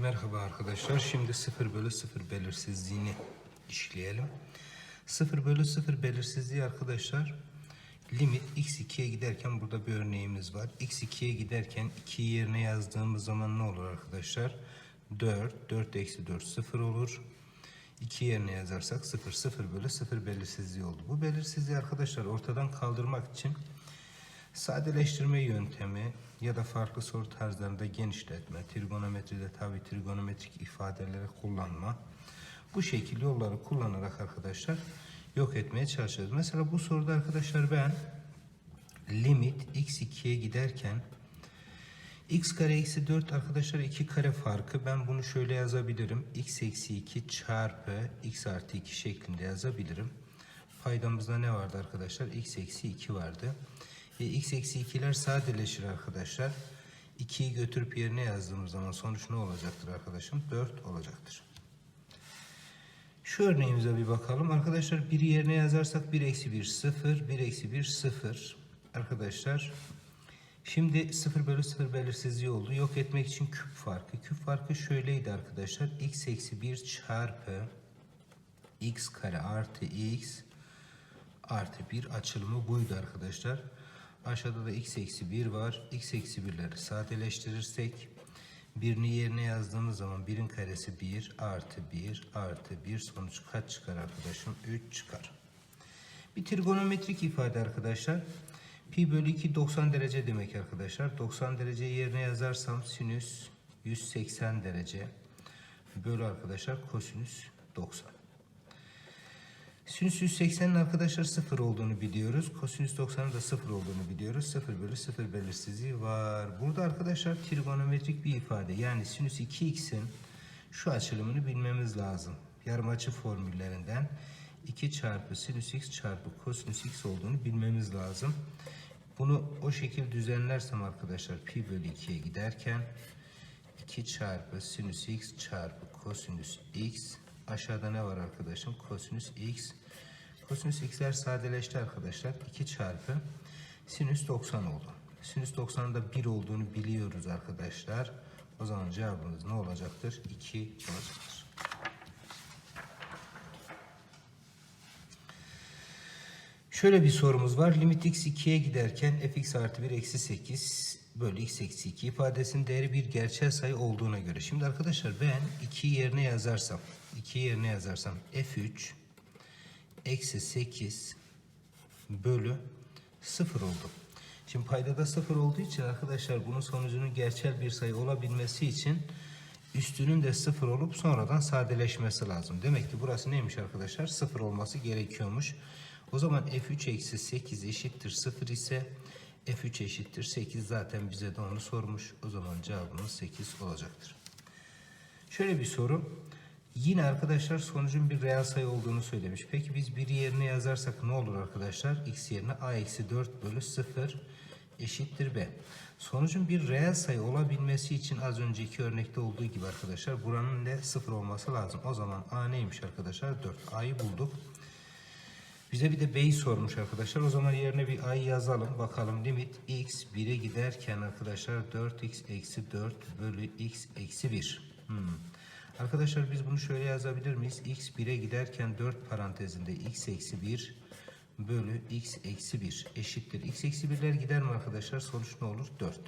Merhaba arkadaşlar. Şimdi 0 bölü 0 belirsizliğini işleyelim. 0 bölü 0 belirsizliği arkadaşlar limit x2'ye giderken burada bir örneğimiz var. x2'ye giderken 2 yerine yazdığımız zaman ne olur arkadaşlar? 4, 4 eksi 4 0 olur. 2 yerine yazarsak 0, 0 bölü 0 belirsizliği oldu. Bu belirsizliği arkadaşlar ortadan kaldırmak için Sadeleştirme yöntemi ya da farklı soru tarzlarında genişletme, trigonometride tabi trigonometrik ifadeleri kullanma. Bu şekil yolları kullanarak arkadaşlar yok etmeye çalışıyoruz. Mesela bu soruda arkadaşlar ben limit x2'ye giderken x kare eksi 4 arkadaşlar 2 kare farkı ben bunu şöyle yazabilirim. x eksi 2 çarpı x artı 2 şeklinde yazabilirim. Paydamızda ne vardı arkadaşlar? x eksi 2 vardı. E, x eksi 2'ler sadeleşir arkadaşlar. 2'yi götürüp yerine yazdığımız zaman sonuç ne olacaktır arkadaşım? 4 olacaktır. Şu örneğimize bir bakalım. Arkadaşlar biri yerine yazarsak 1 eksi 1 0, 1 eksi 1 0. Arkadaşlar şimdi 0 bölü 0 belirsizliği oldu. Yok etmek için küp farkı. Küp farkı şöyleydi arkadaşlar. x eksi 1 çarpı x kare artı x artı 1 açılımı buydu arkadaşlar. Aşağıda da x eksi 1 var. x eksi 1'leri sadeleştirirsek birini yerine yazdığımız zaman 1'in karesi 1 artı 1 artı 1 sonuç kaç çıkar arkadaşım? 3 çıkar. Bir trigonometrik ifade arkadaşlar. Pi bölü 2 90 derece demek arkadaşlar. 90 derece yerine yazarsam sinüs 180 derece bölü arkadaşlar kosinüs 90. Sinüs 180'in arkadaşlar 0 olduğunu biliyoruz. Kosinüs 90'ın da 0 olduğunu biliyoruz. 0 bölü 0 belirsizliği var. Burada arkadaşlar trigonometrik bir ifade. Yani sinüs 2x'in şu açılımını bilmemiz lazım. Yarım açı formüllerinden 2 çarpı sinüs x çarpı kosinüs x olduğunu bilmemiz lazım. Bunu o şekil düzenlersem arkadaşlar pi bölü 2'ye giderken 2 çarpı sinüs x çarpı kosinüs x aşağıda ne var arkadaşım? Kosinüs x. Kosinüs x'ler sadeleşti arkadaşlar. 2 çarpı sinüs 90 oldu. Sinüs 90'ın da 1 olduğunu biliyoruz arkadaşlar. O zaman cevabımız ne olacaktır? 2 olacaktır. Şöyle bir sorumuz var. Limit x 2'ye giderken fx artı 1 eksi 8 bölü x eksi 2 ifadesinin değeri bir gerçel sayı olduğuna göre. Şimdi arkadaşlar ben 2 yerine yazarsam 2 yerine yazarsam f3 eksi 8 bölü 0 oldu. Şimdi paydada 0 olduğu için arkadaşlar bunun sonucunun gerçel bir sayı olabilmesi için üstünün de 0 olup sonradan sadeleşmesi lazım. Demek ki burası neymiş arkadaşlar? 0 olması gerekiyormuş. O zaman f3 eksi 8 eşittir 0 ise f3 eşittir 8 zaten bize de onu sormuş. O zaman cevabımız 8 olacaktır. Şöyle bir soru. Yine arkadaşlar sonucun bir reel sayı olduğunu söylemiş. Peki biz bir yerine yazarsak ne olur arkadaşlar? x yerine a eksi 4 bölü 0 eşittir b. Sonucun bir reel sayı olabilmesi için az önceki örnekte olduğu gibi arkadaşlar buranın de 0 olması lazım. O zaman a neymiş arkadaşlar? 4. a'yı bulduk. Bize bir de b'yi sormuş arkadaşlar. O zaman yerine bir a'yı yazalım. Bakalım limit x 1'e giderken arkadaşlar 4x eksi 4 bölü x eksi 1. Hmm. Arkadaşlar biz bunu şöyle yazabilir miyiz? x 1'e giderken 4 parantezinde x eksi 1 bölü x eksi 1 eşittir. x eksi 1'ler gider mi arkadaşlar? Sonuç ne olur? 4.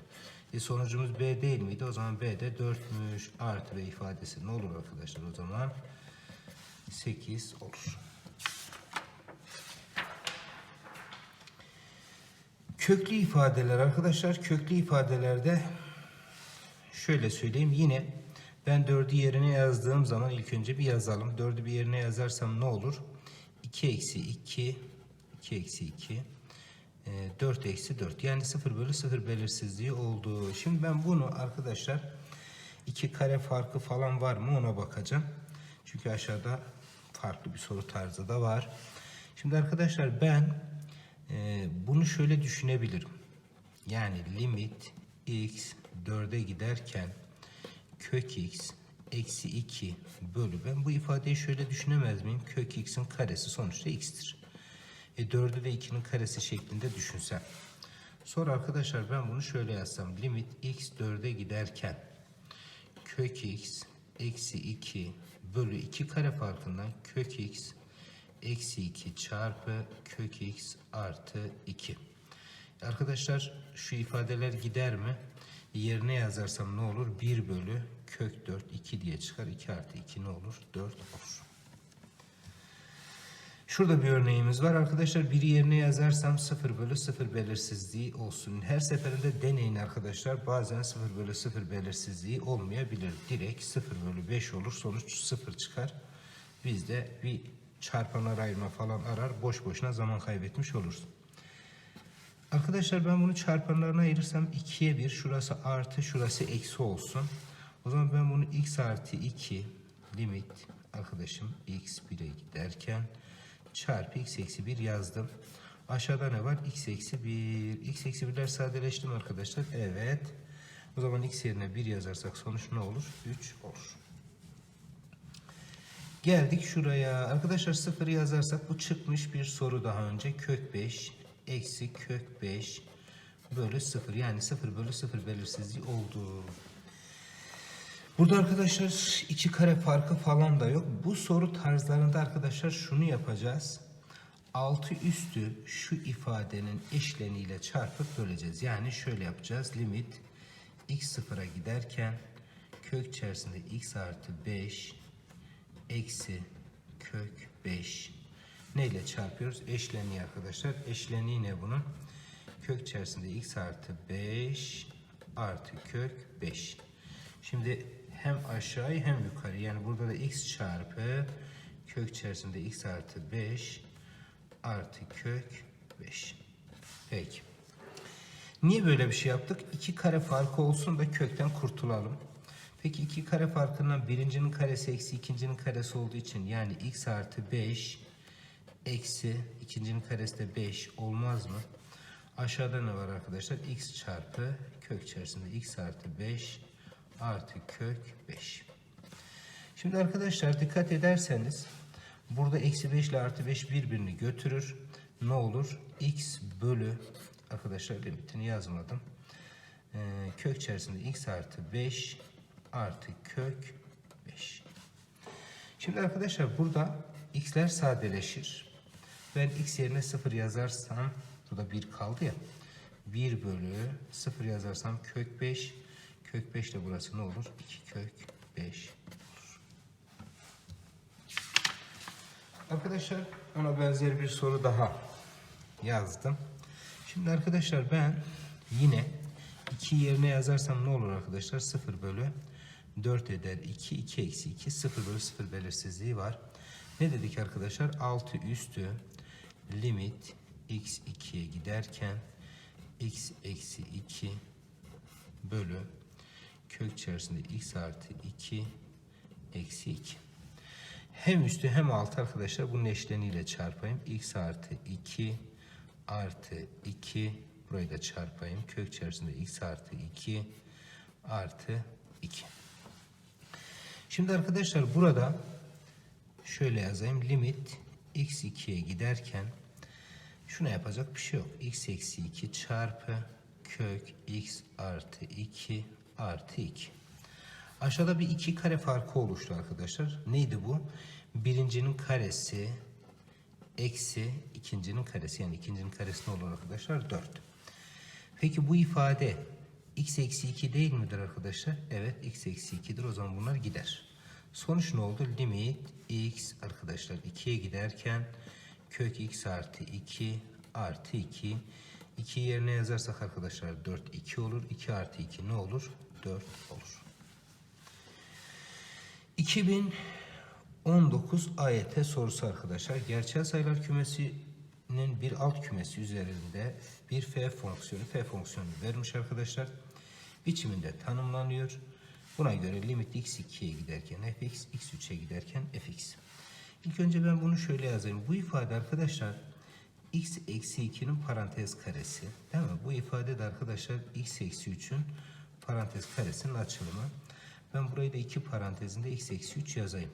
E sonucumuz b değil miydi? O zaman b de 4'müş. Artı b ifadesi ne olur arkadaşlar? O zaman 8 olur. Köklü ifadeler arkadaşlar köklü ifadelerde şöyle söyleyeyim yine ben 4'ü yerine yazdığım zaman ilk önce bir yazalım. 4'ü bir yerine yazarsam ne olur? 2 eksi 2 2 eksi 2 4 eksi 4 yani 0 bölü 0 belirsizliği oldu. Şimdi ben bunu arkadaşlar 2 kare farkı falan var mı ona bakacağım. Çünkü aşağıda farklı bir soru tarzı da var. Şimdi arkadaşlar ben ee, bunu şöyle düşünebilirim. Yani limit x 4'e giderken kök x eksi 2 bölü ben bu ifadeyi şöyle düşünemez miyim? Kök x'in karesi sonuçta x'tir. E 4'ü de 2'nin karesi şeklinde düşünsem. Sonra arkadaşlar ben bunu şöyle yazsam. Limit x 4'e giderken kök x eksi 2 bölü 2 kare farkından kök x eksi 2 çarpı kök x artı 2. Arkadaşlar şu ifadeler gider mi? Yerine yazarsam ne olur? 1 bölü kök 4 2 diye çıkar. 2 artı 2 ne olur? 4 olur. Şurada bir örneğimiz var. Arkadaşlar biri yerine yazarsam 0 bölü 0 belirsizliği olsun. Her seferinde deneyin arkadaşlar. Bazen 0 bölü 0 belirsizliği olmayabilir. Direkt 0 bölü 5 olur. Sonuç 0 çıkar. Biz de bir çarpanlar ayırma falan arar. Boş boşuna zaman kaybetmiş oluruz. Arkadaşlar ben bunu çarpanlarına ayırırsam 2'ye 1. Şurası artı, şurası eksi olsun. O zaman ben bunu x artı 2 limit arkadaşım x 1'e giderken çarpı x eksi 1 yazdım. Aşağıda ne var? x eksi 1. x eksi 1'ler sadeleşti mi arkadaşlar? Evet. O zaman x yerine 1 yazarsak sonuç ne olur? 3 olur. Geldik şuraya. Arkadaşlar 0 yazarsak bu çıkmış bir soru daha önce. Kök 5 eksi kök 5 bölü 0. Yani 0 bölü 0 belirsizliği oldu. Burada arkadaşlar iki kare farkı falan da yok. Bu soru tarzlarında arkadaşlar şunu yapacağız. Altı üstü şu ifadenin eşleniyle çarpıp böleceğiz. Yani şöyle yapacağız. Limit x sıfıra giderken kök içerisinde x artı 5 eksi kök 5 neyle çarpıyoruz? Eşleniği arkadaşlar. Eşleniği ne bunun? Kök içerisinde x artı 5 artı kök 5. Şimdi hem aşağıyı hem yukarı yani burada da x çarpı kök içerisinde x artı 5 artı kök 5. Peki. Niye böyle bir şey yaptık? İki kare farkı olsun da kökten kurtulalım. Peki iki kare farkından birincinin karesi eksi ikincinin karesi olduğu için yani x artı 5 eksi ikincinin karesi de 5 olmaz mı? Aşağıda ne var arkadaşlar? x çarpı kök içerisinde x artı 5 artı kök 5. Şimdi arkadaşlar dikkat ederseniz burada eksi 5 ile artı 5 birbirini götürür. Ne olur? x bölü arkadaşlar limitini yazmadım. Ee, kök içerisinde x artı 5 artı kök 5. Şimdi arkadaşlar burada x'ler sadeleşir. Ben x yerine 0 yazarsam burada 1 kaldı ya. 1 bölü 0 yazarsam kök 5 kök 5 de burası ne olur? 2 kök 5 olur. Arkadaşlar ona benzer bir soru daha yazdım. Şimdi arkadaşlar ben yine 2 yerine yazarsam ne olur arkadaşlar? 0 bölü 4 eder. 2, 2 eksi 2, 0 bölü 0 belirsizliği var. Ne dedik arkadaşlar? 6 üstü limit x 2'ye giderken x eksi 2 bölü kök içerisinde x artı 2 eksi 2. Hem üstü hem altı arkadaşlar bunun eşleniyle çarpayım. x artı 2 artı 2 burayı da çarpayım. Kök içerisinde x artı 2 artı 2. Şimdi arkadaşlar burada şöyle yazayım. Limit x 2'ye giderken şuna yapacak bir şey yok. x eksi 2 çarpı kök x artı 2 artı 2. Aşağıda bir iki kare farkı oluştu arkadaşlar. Neydi bu? Birincinin karesi eksi ikincinin karesi. Yani ikincinin karesi ne olur arkadaşlar? 4. Peki bu ifade x eksi 2 değil midir arkadaşlar? Evet x eksi 2'dir. O zaman bunlar gider. Sonuç ne oldu? Limit x arkadaşlar 2'ye giderken kök x artı 2 artı 2 2 yerine yazarsak arkadaşlar 4 2 olur. 2 artı 2 ne olur? 4 olur. 2019 AYT sorusu arkadaşlar. Gerçel sayılar kümesinin bir alt kümesi üzerinde bir f fonksiyonu, f fonksiyonu vermiş arkadaşlar. Biçiminde tanımlanıyor. Buna göre limit x2'ye giderken fx, x3'e giderken fx. İlk önce ben bunu şöyle yazayım. Bu ifade arkadaşlar x eksi 2'nin parantez karesi. Değil mi? Bu ifade de arkadaşlar x eksi 3'ün parantez karesinin açılımı. Ben burayı da iki parantezinde x eksi 3 yazayım.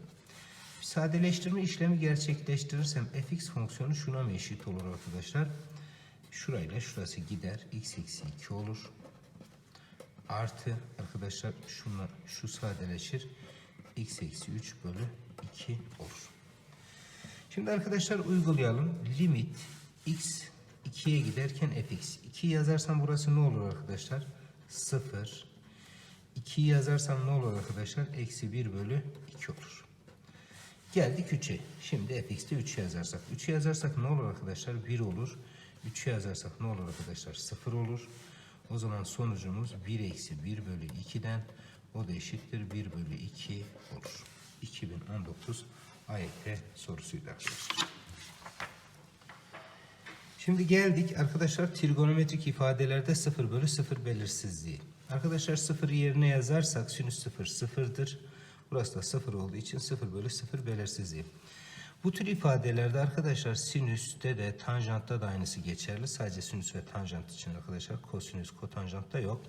Sadeleştirme işlemi gerçekleştirirsem fx fonksiyonu şuna mı eşit olur arkadaşlar? Şurayla şurası gider. x eksi 2 olur. artı arkadaşlar şunla şu sadeleşir. x eksi 3 bölü 2 olur. Şimdi arkadaşlar uygulayalım. Limit x 2'ye giderken fx. 2 yazarsam burası ne olur arkadaşlar? 0. 2 yazarsam ne olur arkadaşlar? Eksi 1 bölü 2 olur. Geldik 3'e. Şimdi fx'te 3 yazarsak. 3 yazarsak ne olur arkadaşlar? 1 olur. 3 yazarsak ne olur arkadaşlar? 0 olur. O zaman sonucumuz 1 eksi 1 bölü 2'den o da eşittir 1 bölü 2 olur. 2019 AYT sorusuydu arkadaşlar. Şimdi geldik arkadaşlar trigonometrik ifadelerde 0 bölü 0 belirsizliği. Arkadaşlar 0 yerine yazarsak sinüs 0 sıfırdır. Burası da 0 olduğu için 0 bölü 0 belirsizliği. Bu tür ifadelerde arkadaşlar sinüste de tanjantta da aynısı geçerli. Sadece sinüs ve tanjant için arkadaşlar kosinüs kotanjantta yok.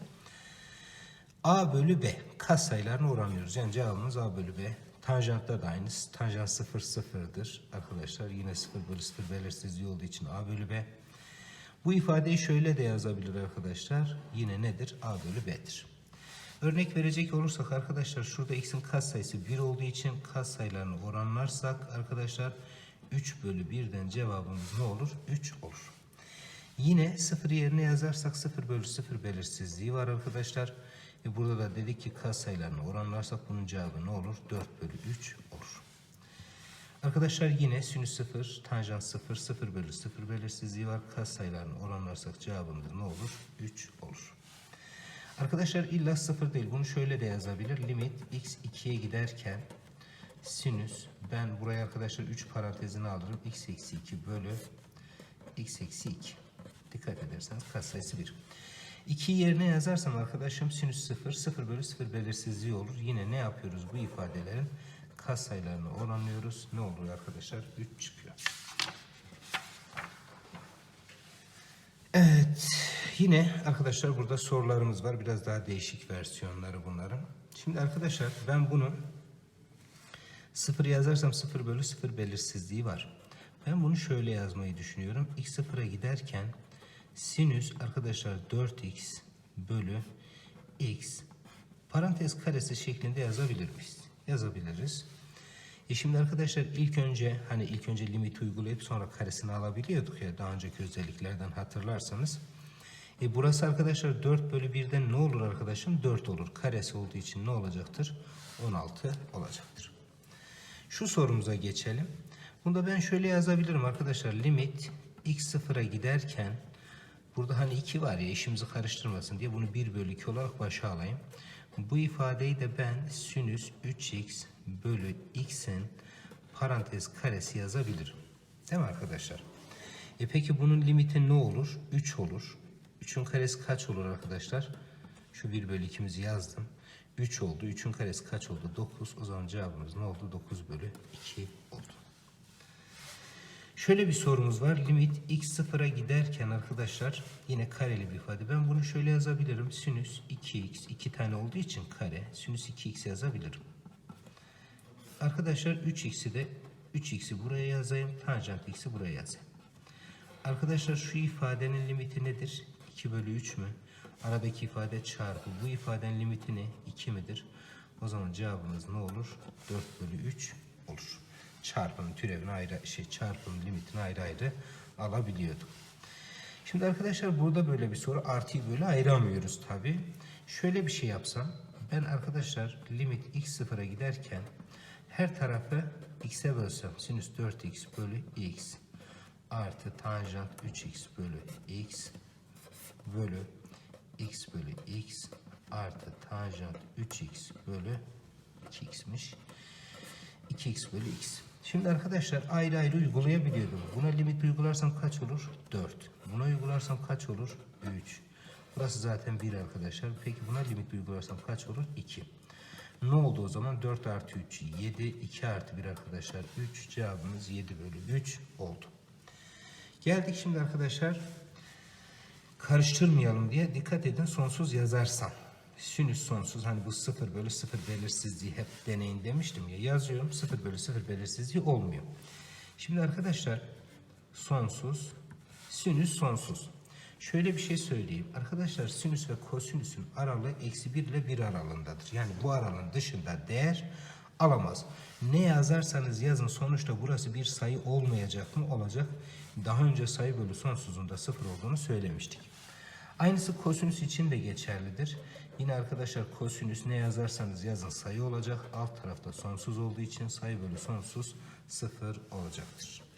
A bölü B kas sayılarını. Yani cevabımız A bölü B. Tanjantta da aynısı. Tanjant 0 sıfırdır. Arkadaşlar yine 0 bölü 0 belirsizliği olduğu için A bölü B. Bu ifadeyi şöyle de yazabilir arkadaşlar. Yine nedir? A bölü B'dir. Örnek verecek olursak arkadaşlar şurada x'in katsayısı 1 olduğu için katsayılarını oranlarsak arkadaşlar 3 bölü 1'den cevabımız ne olur? 3 olur. Yine 0 yerine yazarsak 0 bölü 0 belirsizliği var arkadaşlar. E burada da dedik ki katsayılarını oranlarsak bunun cevabı ne olur? 4 bölü 3 olur. Arkadaşlar yine sinüs 0, tanjant 0, 0 bölü 0 belirsizliği var. Katsayılarını oranlarsak cevabımız ne olur? 3 olur. Arkadaşlar illa 0 değil. Bunu şöyle de yazabilir. Limit x 2'ye giderken sinüs ben buraya arkadaşlar 3 parantezini alırım. x eksi 2 bölü x eksi 2. Dikkat ederseniz katsayısı 1. 2 yerine yazarsam arkadaşım sinüs 0, 0 bölü 0 belirsizliği olur. Yine ne yapıyoruz bu ifadelerin? Katsayılarını oranlıyoruz. Ne oluyor arkadaşlar? 3 çıkıyor. Evet. Yine arkadaşlar burada sorularımız var. Biraz daha değişik versiyonları bunların. Şimdi arkadaşlar ben bunu 0 yazarsam 0 bölü 0 belirsizliği var. Ben bunu şöyle yazmayı düşünüyorum. x sıfıra giderken sinüs arkadaşlar 4x bölü x parantez karesi şeklinde yazabilir miyiz? Yazabiliriz. E şimdi arkadaşlar ilk önce hani ilk önce limit uygulayıp sonra karesini alabiliyorduk ya daha önceki özelliklerden hatırlarsanız. E burası arkadaşlar 4 bölü 1'den ne olur arkadaşım? 4 olur. Karesi olduğu için ne olacaktır? 16 olacaktır. Şu sorumuza geçelim. Bunda ben şöyle yazabilirim arkadaşlar. Limit x sıfıra giderken burada hani 2 var ya işimizi karıştırmasın diye bunu 1 bölü 2 olarak başa alayım. Bu ifadeyi de ben sinüs 3x bölü x'in parantez karesi yazabilirim. Değil mi arkadaşlar? E peki bunun limiti ne olur? 3 olur. 3'ün karesi kaç olur arkadaşlar? Şu 1 bölü 2'mizi yazdım. 3 oldu. 3'ün karesi kaç oldu? 9. O zaman cevabımız ne oldu? 9 bölü 2 oldu. Şöyle bir sorumuz var. Limit x sıfıra giderken arkadaşlar yine kareli bir ifade. Ben bunu şöyle yazabilirim. Sinüs 2x 2 tane olduğu için kare. Sinüs 2x yazabilirim. Arkadaşlar 3x'i de 3x'i buraya yazayım. Tanjant x'i buraya yazayım. Arkadaşlar şu ifadenin limiti nedir? 2 bölü 3 mü? Aradaki ifade çarpı. Bu ifadenin limiti ne? 2 midir? O zaman cevabımız ne olur? 4 bölü 3 olur. Çarpının türevini ayrı, şey çarpının limitini ayrı ayrı alabiliyorduk. Şimdi arkadaşlar burada böyle bir soru artıyı böyle ayıramıyoruz tabi. Şöyle bir şey yapsam ben arkadaşlar limit x sıfıra giderken her tarafı x'e bölsem sinüs 4x bölü x artı tanjant 3x bölü x bölü x bölü x artı tanjant 3x bölü 2x'miş. 2x bölü x. Şimdi arkadaşlar ayrı ayrı uygulayabiliyordum. Buna limit uygularsam kaç olur? 4. Buna uygularsam kaç olur? 3. Burası zaten 1 arkadaşlar. Peki buna limit uygularsam kaç olur? 2. Ne oldu o zaman? 4 artı 3 7. 2 artı 1 arkadaşlar 3. Cevabımız 7 bölü 3 oldu. Geldik şimdi arkadaşlar karıştırmayalım diye dikkat edin sonsuz yazarsam. Sinüs sonsuz hani bu 0 bölü 0 belirsizliği hep deneyin demiştim ya yazıyorum 0 bölü 0 belirsizliği olmuyor. Şimdi arkadaşlar sonsuz sinüs sonsuz. Şöyle bir şey söyleyeyim. Arkadaşlar sinüs ve kosinüsün aralığı eksi 1 ile 1 aralığındadır. Yani bu aralığın dışında değer alamaz. Ne yazarsanız yazın sonuçta burası bir sayı olmayacak mı? Olacak. Daha önce sayı bölü sonsuzunda sıfır olduğunu söylemiştik. Aynısı kosinüs için de geçerlidir. Yine arkadaşlar kosinüs ne yazarsanız yazın sayı olacak. Alt tarafta sonsuz olduğu için sayı bölü sonsuz sıfır olacaktır.